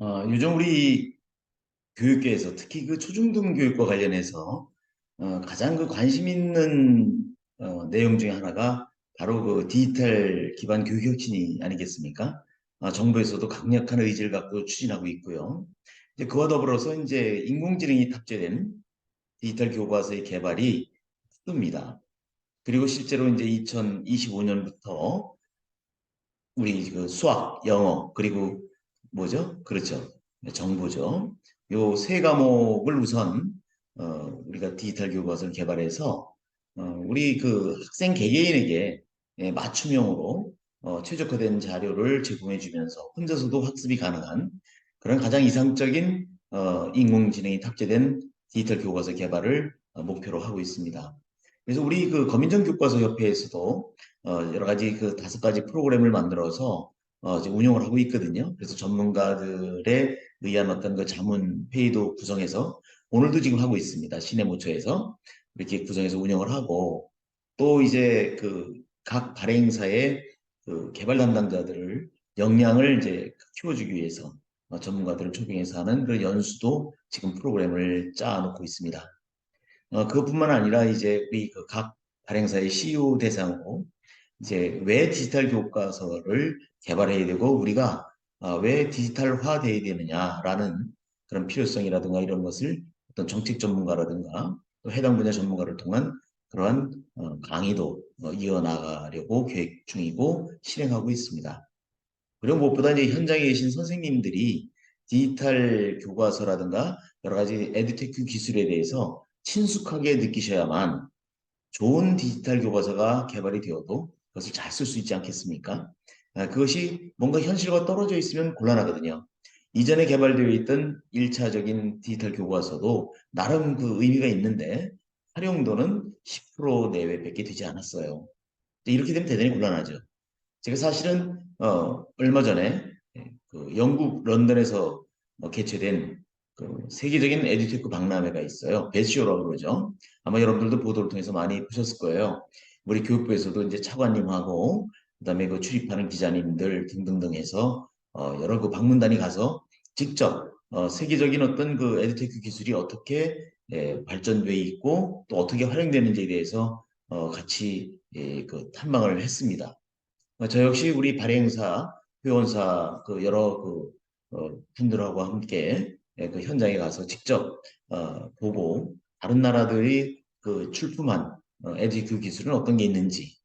어, 요즘 우리 교육계에서 특히 그 초중등 교육과 관련해서 어, 가장 그 관심 있는 어, 내용 중에 하나가 바로 그 디지털 기반 교육 혁신이 아니겠습니까? 아, 정부에서도 강력한 의지를 갖고 추진하고 있고요. 이제 그와 더불어서 이제 인공지능이 탑재된 디지털 교과서의 개발이 큽니다. 그리고 실제로 이제 2025년부터 우리 그 수학, 영어, 그리고 뭐죠? 그렇죠. 정보죠. 요 세 과목을 우선 어, 우리가 디지털 교과서를 개발해서 어, 우리 그 학생 개개인에게 예, 맞춤형으로 어, 최적화된 자료를 제공해 주면서 혼자서도 학습이 가능한 그런 가장 이상적인 어, 인공지능이 탑재된 디지털 교과서 개발을 어, 목표로 하고 있습니다. 그래서 우리 그 거민정 교과서 협회에서도 어, 여러 가지 그 다섯 가지 프로그램을 만들어서 어, 이제 운영을 하고 있거든요. 그래서 전문가들에 의한 어떤 그 자문 회의도 구성해서 오늘도 지금 하고 있습니다. 시내 모처에서 이렇게 구성해서 운영을 하고 또 이제 그 각 발행사의 그 개발 담당자들을 역량을 이제 키워주기 위해서 어, 전문가들을 초빙해서 하는 그런 연수도 지금 프로그램을 짜놓고 있습니다. 어, 그것뿐만 아니라 이제 우리 그 각 발행사의 CEO 대상으로 이제 왜 디지털 교과서를 개발해야 되고 우리가 어, 왜 디지털화 돼야 되느냐라는 그런 필요성이라든가 이런 것을 어떤 정책 전문가라든가 또 해당 분야 전문가를 통한 그러한 어, 강의도 어, 이어나가려고 계획 중이고 실행하고 있습니다. 그리고 무엇보다 이제 현장에 계신 선생님들이 디지털 교과서라든가 여러 가지 에듀테크 기술에 대해서 친숙하게 느끼셔야만 좋은 디지털 교과서가 개발이 되어도 그것을 잘 쓸 수 있지 않겠습니까? 아, 그것이 뭔가 현실과 떨어져 있으면 곤란하거든요. 이전에 개발되어 있던 1차적인 디지털 교과서도 나름 그 의미가 있는데 활용도는 10% 내외밖에 되지 않았어요. 이렇게 되면 대단히 곤란하죠. 제가 사실은 어, 얼마 전에 그 영국 런던에서 어, 개최된 그 세계적인 에듀테크 박람회가 있어요. 베시오라고 그러죠. 아마 여러분들도 보도를 통해서 많이 보셨을 거예요. 우리 교육부에서도 이제 차관님하고 그다음에 그 출입하는 기자님들 등등등 해서 어, 여러 그 방문단이 가서 직접 어, 세계적인 어떤 그 에듀테크 기술이 어떻게 예, 발전돼 있고 또 어떻게 활용되는지에 대해서 어, 같이 예, 그 탐방을 했습니다. 어, 저 역시 우리 발행사, 회원사 그 여러 그 어, 분들하고 함께 예, 그 현장에 가서 직접 어, 보고 다른 나라들이 그 출품한 어, 에듀 기술은 어떤 게 있는지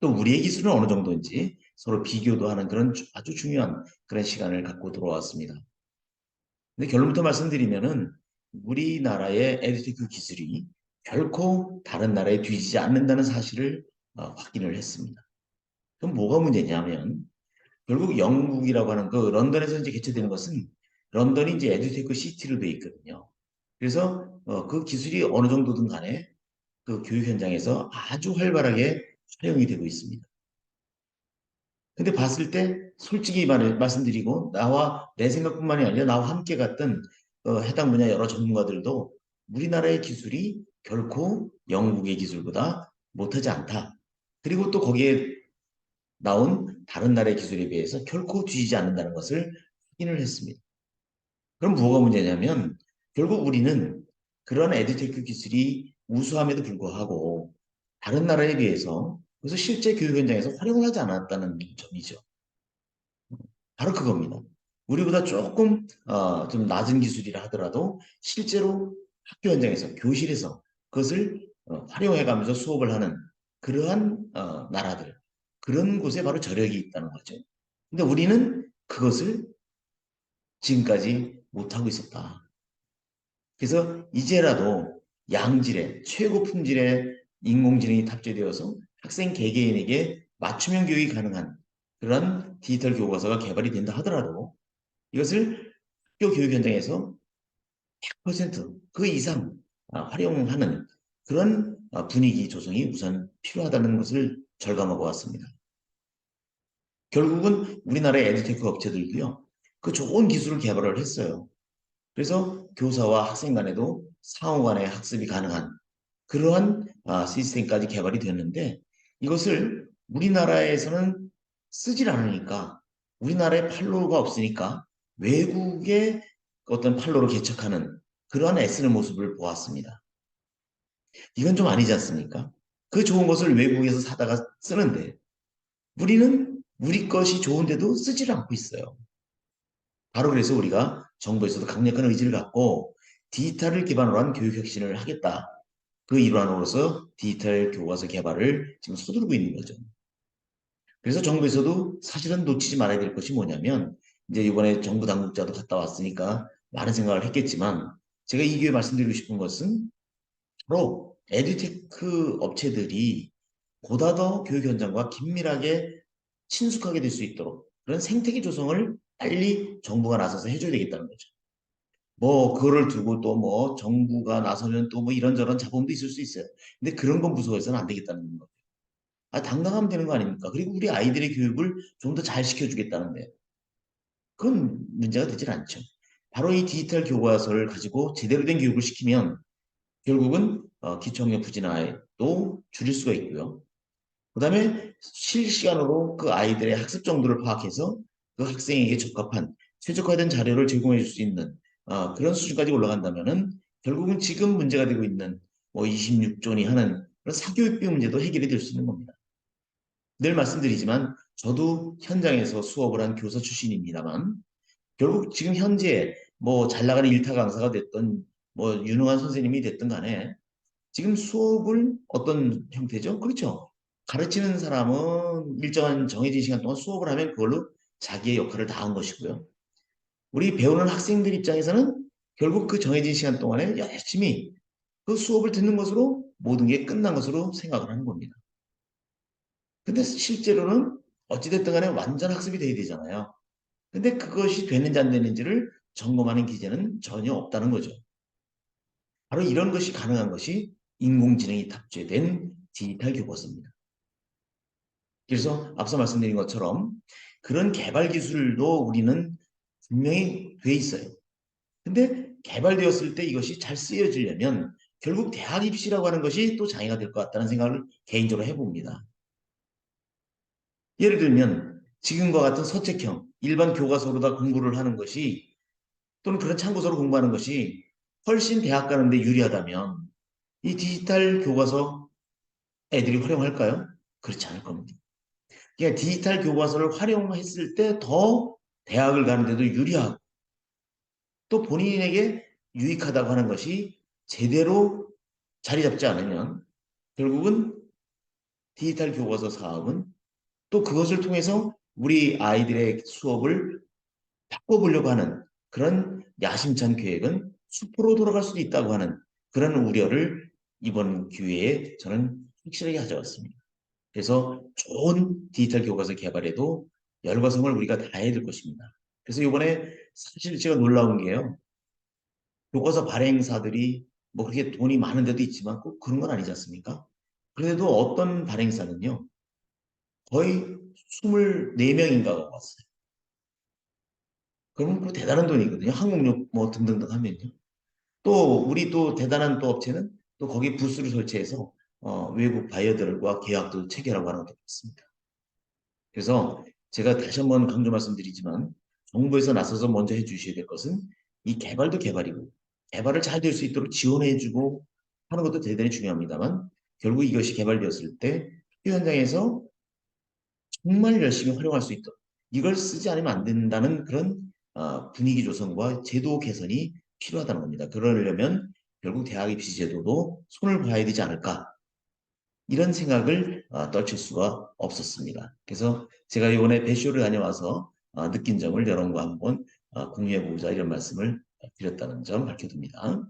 또 우리의 기술은 어느 정도인지 서로 비교도 하는 그런 아주 중요한 그런 시간을 갖고 들어왔습니다. 근데 결론부터 말씀드리면은 우리나라의 에듀테크 기술이 결코 다른 나라에 뒤지지 않는다는 사실을 어, 확인을 했습니다. 그럼 뭐가 문제냐면 결국 영국이라고 하는 그 런던에서 이제 개최되는 것은 런던이 이제 에듀테크 시티로 되어 있거든요. 그래서 어, 그 기술이 어느 정도든 간에 그 교육 현장에서 아주 활발하게 사용이 되고 있습니다. 근데 봤을 때 솔직히 말, 말씀드리고 나와 내 생각뿐만이 아니라 나와 함께 갔던 어, 해당 분야 여러 전문가들도 우리나라의 기술이 결코 영국의 기술보다 못하지 않다. 그리고 또 거기에 나온 다른 나라의 기술에 비해서 결코 뒤지지 않는다는 것을 확인을 했습니다. 그럼 뭐가 문제냐면 결국 우리는 그런 에듀테크 기술이 우수함에도 불구하고 다른 나라에 비해서 그래서 실제 교육 현장에서 활용을 하지 않았다는 점이죠. 바로 그겁니다. 우리보다 조금 어, 좀 낮은 기술이라 하더라도 실제로 학교 현장에서 교실에서 그것을 어, 활용해가면서 수업을 하는 그러한 어, 나라들 그런 곳에 바로 저력이 있다는 거죠. 근데 우리는 그것을 지금까지 못하고 있었다. 그래서 이제라도 양질의 최고 품질의 인공지능이 탑재되어서 학생 개개인에게 맞춤형 교육이 가능한 그런 디지털 교과서가 개발이 된다 하더라도 이것을 학교 교육 현장에서 100%그 이상 아, 활용하는 그런 아, 분위기 조성이 우선 필요하다는 것을 절감하고 왔습니다. 결국은 우리나라의 에듀테크 업체들도요. 그 좋은 기술을 개발을 했어요. 그래서 교사와 학생 간에도 상호 간의 학습이 가능한 그러한 아, 시스템까지 개발이 됐는데 이것을 우리나라에서는 쓰질 않으니까 우리나라에 팔로우가 없으니까 외국의 어떤 판로로 개척하는 그러한 애쓰는 모습을 보았습니다. 이건 좀 아니지 않습니까? 그 좋은 것을 외국에서 사다가 쓰는데 우리는 우리 것이 좋은데도 쓰지를 않고 있어요. 바로 그래서 우리가 정부에서도 강력한 의지를 갖고 디지털을 기반으로 한 교육 혁신을 하겠다. 그 일환으로서 디지털 교과서 개발을 지금 서두르고 있는 거죠. 그래서 정부에서도 사실은 놓치지 말아야 될 것이 뭐냐면 이제 이번에 정부 당국자도 갔다 왔으니까 많은 생각을 했겠지만 제가 이 기회에 말씀드리고 싶은 것은 바로 에듀테크 업체들이 보다 더 교육 현장과 긴밀하게 친숙하게 될 수 있도록 그런 생태계 조성을 빨리 정부가 나서서 해줘야 되겠다는 거죠. 뭐 그거를 두고 또 뭐 정부가 나서면 또 뭐 이런저런 잡음도 있을 수 있어요. 근데 그런 건 무서워해서는 안 되겠다는 거예요. 아, 당당하면 되는 거 아닙니까? 그리고 우리 아이들의 교육을 좀 더 잘 시켜주겠다는데 그건 문제가 되질 않죠. 바로 이 디지털 교과서를 가지고 제대로 된 교육을 시키면 결국은 어, 기초학력 부진아이도 줄일 수가 있고요. 그 다음에 실시간으로 그 아이들의 학습 정도를 파악해서 그 학생에게 적합한 최적화된 자료를 제공해 줄 수 있는 어, 그런 수준까지 올라간다면은 결국은 지금 문제가 되고 있는 뭐 26조니 하는 그런 사교육비 문제도 해결이 될 수 있는 겁니다. 늘 말씀드리지만 저도 현장에서 수업을 한 교사 출신입니다만 결국 지금 현재 뭐 잘 나가는 일타 강사가 됐던 뭐 유능한 선생님이 됐든 간에 지금 수업을 어떤 형태죠? 그렇죠. 가르치는 사람은 일정한 정해진 시간 동안 수업을 하면 그걸로 자기의 역할을 다한 것이고요. 우리 배우는 학생들 입장에서는 결국 그 정해진 시간 동안에 열심히 그 수업을 듣는 것으로 모든 게 끝난 것으로 생각을 하는 겁니다. 근데 실제로는 어찌됐든 간에 완전 학습이 돼야 되잖아요. 근데 그것이 되는지 안 되는지를 점검하는 기재는 전혀 없다는 거죠. 바로 이런 것이 가능한 것이 인공지능이 탑재된 디지털 교과서입니다. 그래서 앞서 말씀드린 것처럼 그런 개발 기술도 우리는 분명히 돼 있어요. 근데 개발되었을 때 이것이 잘 쓰여지려면 결국 대학 입시라고 하는 것이 또 장애가 될 것 같다는 생각을 개인적으로 해봅니다. 예를 들면 지금과 같은 서책형 일반 교과서로 다 공부를 하는 것이 또는 그런 참고서로 공부하는 것이 훨씬 대학 가는데 유리하다면 이 디지털 교과서 애들이 활용할까요? 그렇지 않을 겁니다. 그러니까 디지털 교과서를 활용했을 때 더 대학을 가는데도 유리하고 또 본인에게 유익하다고 하는 것이 제대로 자리 잡지 않으면 결국은 디지털 교과서 사업은 또 그것을 통해서 우리 아이들의 수업을 바꿔보려고 하는 그런 야심찬 계획은 수포로 돌아갈 수도 있다고 하는 그런 우려를 이번 기회에 저는 확실하게 가져왔습니다. 그래서 좋은 디지털 교과서 개발에도 열과 성을 우리가 다 해야 될 것입니다. 그래서 이번에 사실 제가 놀라운 게요. 교과서 발행사들이 뭐 그렇게 돈이 많은 데도 있지만 꼭 그런 건 아니지 않습니까? 그래도 어떤 발행사는요. 거의 24명인가가 왔어요. 그러면 그 대단한 돈이거든요. 항공료 뭐 등등등 하면요. 또 우리 또 대단한 또 업체는 또 거기 부스를 설치해서 어, 외국 바이어들과 계약도 체결하고 하는 것도 있습니다. 그래서 제가 다시 한번 강조 말씀드리지만 정부에서 나서서 먼저 해주셔야 될 것은 이 개발도 개발이고 개발을 잘 될 수 있도록 지원해주고 하는 것도 대단히 중요합니다만 결국 이것이 개발되었을 때 현장에서 정말 열심히 활용할 수 있도록 이걸 쓰지 않으면 안 된다는 그런 어, 분위기 조성과 제도 개선이 필요하다는 겁니다. 그러려면 결국 대학 입시 제도도 손을 봐야 되지 않을까 이런 생각을 어, 떨칠 수가 없었습니다. 그래서 제가 이번에 배쇼를 다녀와서 어, 느낀 점을 여러분과 한번 공유해 보자 이런 말씀을 드렸다는 점 밝혀둡니다.